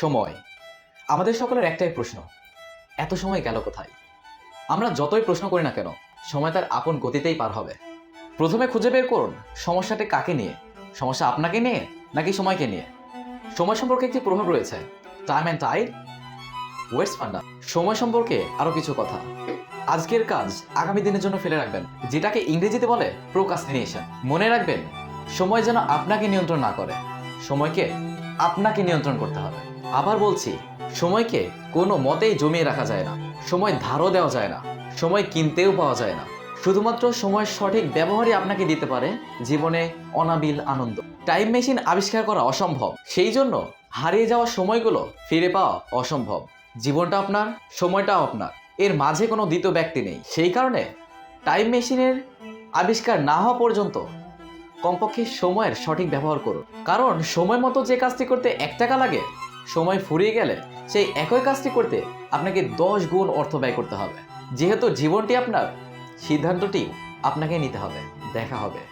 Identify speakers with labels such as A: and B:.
A: সময়। আমাদের সকলের একটাই প্রশ্ন, এত সময় গেল কোথায়? আমরা যতই প্রশ্ন করি না কেন, সময় তার আপন গতিতেই পার হবে। প্রথমে খুঁজে বের করুন, সমস্যাটা কাকে নিয়ে? সমস্যা আপনাকে নিয়ে, নাকি সময়কে নিয়ে? সময় সম্পর্কে একটি প্রভাব রয়েছে time and tide waste funda সময় সম্পর্কে আরও কিছু কথা। আজকের কাজ আগামী দিনের জন্য ফেলে রাখবেন, যেটাকে ইংরেজিতে বলে প্রোকাস্টিনেশন মনে রাখবেন, সময় যেন আপনাকে নিয়ন্ত্রণ না করে, সময়কে আপনাকে নিয়ন্ত্রণ করতে হবে। আবার বলছি, সময়কে কোনো মতেই জমিয়ে রাখা যায় না। সময় ধারও দেওয়া যায় না। সময় কিনতেও পাওয়া যায় না। শুধুমাত্র সময়ের সঠিক ব্যবহারই আপনাকে দিতে পারে জীবনে অনাবিল আনন্দ। টাইম মেশিন আবিষ্কার করা অসম্ভব। সেই জন্য হারিয়ে যাওয়া সময়গুলো ফিরে পাওয়া অসম্ভব। জীবনটা আপনার, সময়টাও আপনার। এর মাঝে কোনো দ্বিতীয় ব্যক্তি নেই। সেই কারণে টাইম মেশিনের আবিষ্কার না হওয়া পর্যন্ত কমপক্ষে সময়ের সঠিক ব্যবহার করুন। কারণ সময় মতো যে কাজটি করতে এক টাকা লাগে সময় ফুরিয়ে গেলে সেই একই কাজটি করতে আপনাকে দশ গুণ অর্থ ব্যয় করতে হবে। যেহেতু জীবনটি আপনার, সিদ্ধান্তটি আপনাকে নিতে হবে। দেখা হবে।